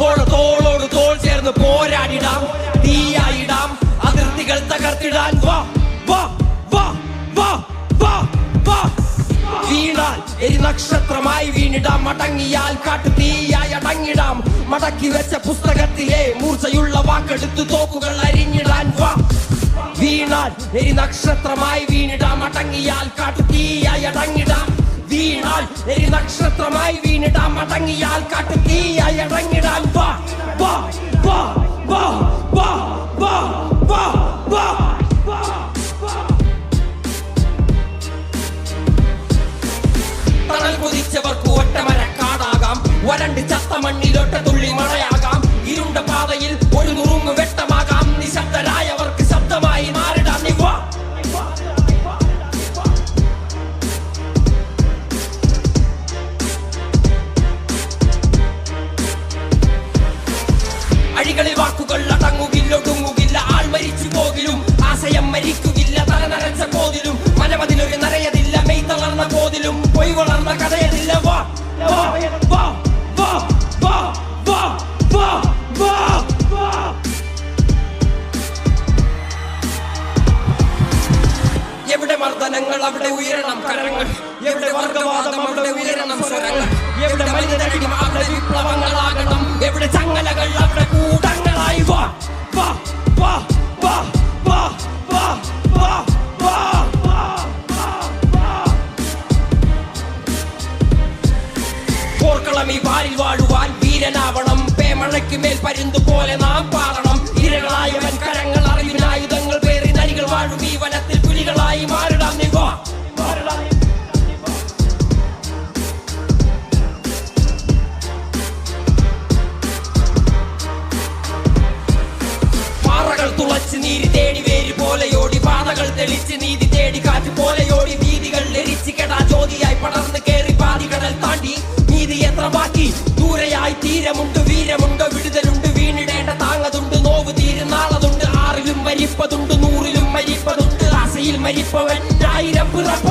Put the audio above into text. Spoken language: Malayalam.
തോൾ തോളോട് തോൾ ചേർന്ന് പോരാടിടാം. തീയായിടാം. അതിർത്തികൾ തകർത്തിടാൻ. വാ വാ വാ വാ വാ വാ. വീണാൽ എരി നക്ഷത്രമായി വീണിടാം. മടങ്ങിയാൽ കാട്ടു തീയായി അടങ്ങിടാം. മടക്കി വെച്ച പുസ്തകത്തിലെ മൂർച്ചയുള്ള വാക്കെടുത്ത് തോക്കുകൾ അരിഞ്ഞിടാൻ. വാ. വീണാൽ എരി നക്ഷത്രമായി വീണിടാം. മടങ്ങിയാൽ കാട്ടു തീയായി അടങ്ങിടാം. വീണാൽ എരി നക്ഷത്രമായി വീണിടാം. അടങ്ങിയാൽ കാട്ടു തീയായി അടങ്ങിടാം. അവിടെ ഉയരണം കരങ്ങൾ എവിടെ വർഗവാദം അവിടെ ഉയരണം സ്വരങ്ങൾ എവിടെ മനിതരടിമ അവിടെ വിപ്ലവങ്ങളാകണം എവിടെ ചങ്ങലകൾ അവിടെ കൂട്ടങ്ങളായി വാ വാ വാ വാ വാ വാ വാ വാ ഈ വാരിൽ വാഴുവാൻ വീരനാവണം പേമഴയ്ക്ക് മേൽ പരുന്തു പോലെ നാം പാടണം തെളിച്ച് നീതി തേടി കാറ്റ് പോലെയോടി വീതികൾ ലരിച്ച് കെടാ ജ്യോതിയായി പടർന്ന് കേറി പാതികടൽ താണ്ടി. നീതി എത്ര ബാക്കി? ദൂരെയായി തീരമുണ്ട് വീരമുണ്ട് വിടുതലുണ്ട് വീണിടേണ്ട താങ്ങതുണ്ട് നോവ് തീരുന്നാളതുണ്ട് ആറിലും മരിപ്പതുണ്ട് നൂറിലും മരിപ്പതുണ്ട് ആശയിൽ മരിപ്പവൻ ആയിരം പിറപ്പതുണ്ട് വാ